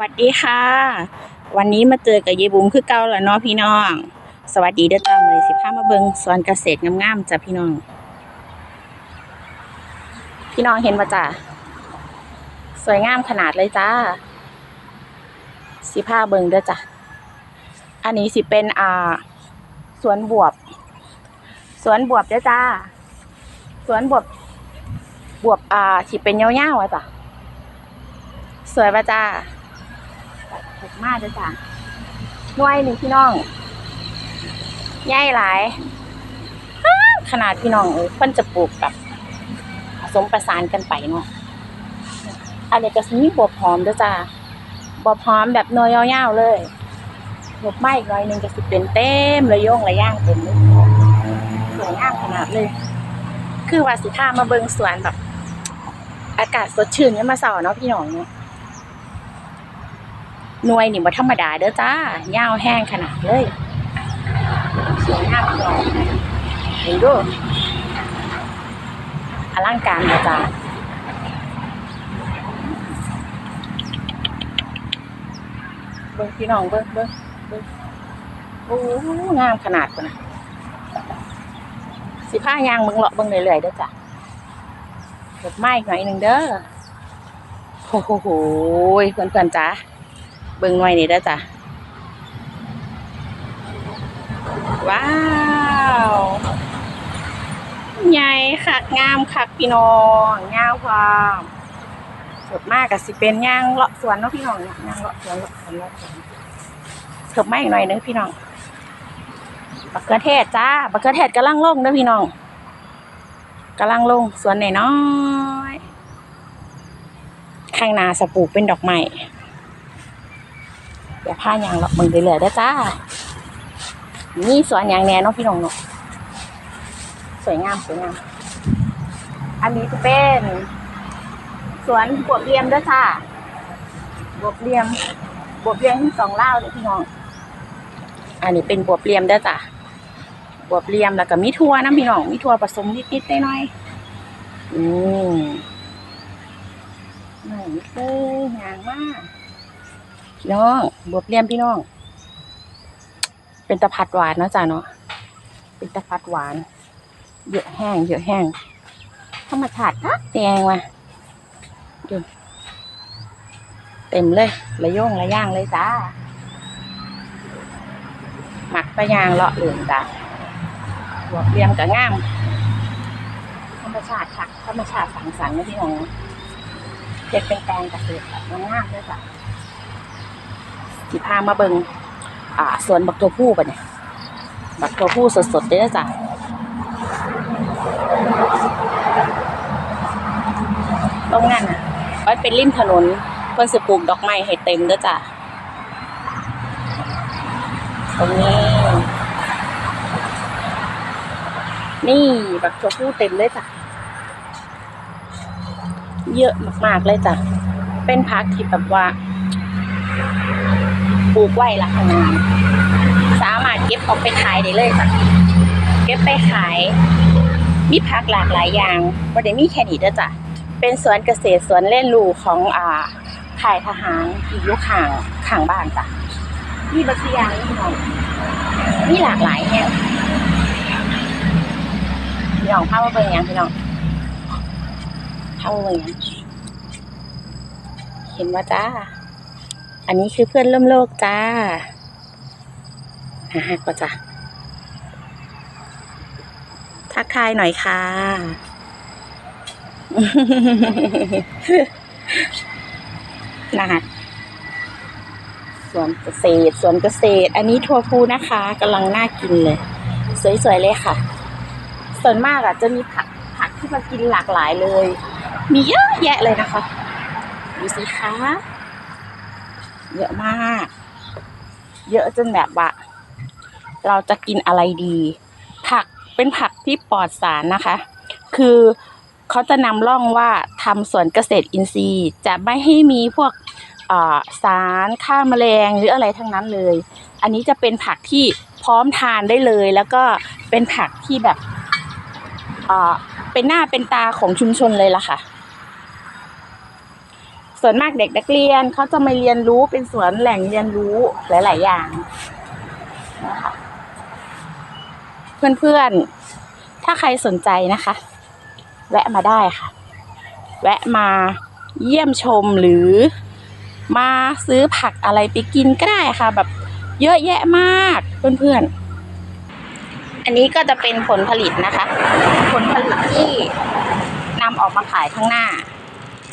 สวัสดีค่ะ วันนี้มาเจอกับยายบุ๋มคือเก่าแล้วเนาะพี่น้อง สวัสดีเด้อจ้ามื้อสิพามาเบิงสวนเกษตรงามๆจ้ะพี่น้อง พี่น้องเห็นป่ะจ้ะสวยงามขนาดเลยจ้า สิพาเบิงเด้อจ้ะอันนี้สิเป็นอ่าสวนบวบ สวนบวบเด้อจ้า สวนบวบ บวบอ่าสิเป็นยาๆอะจ้ะสวยปะจ้า ถูกมากเลยจ้ะน่วยหนึ่งพี่น้องใหญ่หลาย ขนาดพี่น้องเอ้ยเพิ่นจะปลูกแบบผสมประสานกันไปเนาะอันนี้ก็สมีบวบหอมด้วยจ้ะบวบหอมแบบน่วยยาวๆเลยบวบไม้อีกหน่อยหนึ่งก็สิเป็นเต็มระโยงระย่างเต็มเลยสวยงามขนาดเลย คือว่าสิพามาเบิงสวนแบบ อากาศสดชื่นยามมาสาร์เนาะพี่น้องเนาะ หน่วยนี่บ่ธรรมดาเด้อจ้ายาวแห้งขนาดเลยสวยงามพี่น้องเห็นดูอลังการนะจ้าเบิ่งพี่น้องเบิ่งเบิ่งเบิ่งโอ้งามขนาดพุ่นน่ะสิผ้ายางเบิ่งเลาะเบิ่งเรื่อยๆเด้อจ้ะเก็บไม้หน่อยหนึ่งเด้อโอ้โหเพื่อนๆจ้า เบิ่งหน่อยนี่เด้จ้ะ ว้าว ใหญ่คักงามคักพี่น้องงามความสดมากกับสิเป็นย่างเลาะสวนเนาะพี่น้องย่างเลาะสวนเลาะสวนเลาะสวนเถิบมาอีกหน่อยนึงพี่น้องบักเขือเทศจ้าบักเขือเทศกำลังลงเด้อพี่น้องกำลังลงสวนน้อยข้างนาสปูกเป็นดอกไม้ เดี๋ยวผ้ายางหรอกมึงเรื่อยๆได้จ้า นี่สวนยางแน่เนาะพี่น้องเนาะสวยงามสวยงาม อันนี้จะเป็น สวนบวบเรียมด้วยค่ะบวบเรียมบวบเรียมที่สองเล่าวเลยพี่น้อง อันนี้เป็นบวบเรียมด้อจ้ะบวบเรียมแล้วก็มีทั่วน้ำพี่น้องมีทั่วผสมนิดๆหน่อยๆอืมนี่เลยงามมาก พี่น้องบวบเลี่ยมพี่น้อง เป็นตะพัดหวานนะจ้ะเนาะเป็นตะพัดหวาน เยอะแห้ง เยอะแห้งธรรมชาติคักแดงว่ะดูเต็มเลยระโยงระย่างเลยจ้าหมักปะยางเลาะเหลืองจ้ะบวบเลี่ยมกับง่ามธรรมชาติคักธรรมชาติสังสรรค์นะพี่น้องเจ็ดเป็นแปลงเกษตรแบบงามๆเลยจ้ะ สิพามาเบิงอ่าสวนบักตัวผู้ปะเนี่ยบักตัวผู้สดๆเด้อจ้ะตรงนั้นอะไว้เป็นริมถนนเพื่อสิปลูกดอกไม้ให้เต็มเด้จ้ะตรงนี้ นี่บักตัวผู้เต็มเลยจ้ะเยอะมากๆเลยจ้ะเป็นพักที่แบบว่า ลูกไว้ละสามารถเก็บออกไปขายได้เลยจ้ะเก็บไปขาย มีผักหลากหลายอย่างบ่ได้มีแค่นี้เด้อจ้ะ เป็นสวนเกษตรสวนเล่นรูของอ่าค่ายทหารที่ยู่ข้างข้างบ้านจ้ะ มีบักอย่างนี่น้องมีหลากหลายแฮะพี่น้องพามาเบิ่งหยังพี่น้องพามาเบิ่ยังเห็นว่าจ้า อันนี้คือเพื่อนร่วมโลกจ้าฮ่าก็จ้ะทักทายหน่อยค่ะ นะคะสวนเกษตรสวนเกษตร อันนี้ทั่วพูนะคะกำลังน่ากินเลย สวยๆเลยค่ะ ส่วนมากอะจะมีผักผักที่มากินหลากหลายเลย มีเยอะแยะเลยนะคะ ดูสิคะ เยอะมาก เยอะจนแบบว่าเราจะกินอะไรดี ผักเป็นผักที่ปลอดสารนะคะ คือเขาจะนำร่องว่าทำสวนเกษตรอินทรีย์ จะไม่ให้มีพวกสารฆ่าแมลงหรืออะไรทั้งนั้นเลย อันนี้จะเป็นผักที่พร้อมทานได้เลย แล้วก็เป็นผักที่แบบเอ่อเป็นหน้าเป็นตาของชุมชนเลยล่ะค่ะ ส่วนมากเด็กนักเรียนเขาจะมาเรียนรู้เป็นสวนแหล่งเรียนรู้หลาย ๆ อย่างนะคะเพื่อน ๆ ถ้าใครสนใจนะคะ แวะมาได้ค่ะ แวะมาเยี่ยมชมหรือมาซื้อผักอะไรไปกินก็ได้ค่ะ แบบเยอะแยะมากเพื่อนๆอันนี้ก็จะเป็นผลผลิตนะคะ ผลผลิตที่นำออกมาขายข้างหน้า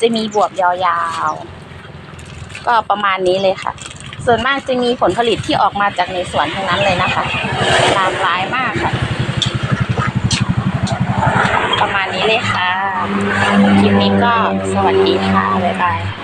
จะมีบวบยาวๆ ก็ประมาณนี้เลยค่ะ ส่วนมากจะมีผลผลิตที่ออกมาจากในสวนทั้งนั้นเลยนะคะหลากหลายมากค่ะ ประมาณนี้เลยค่ะ คลิปนี้ก็สวัสดีค่ะ บ๊ายบาย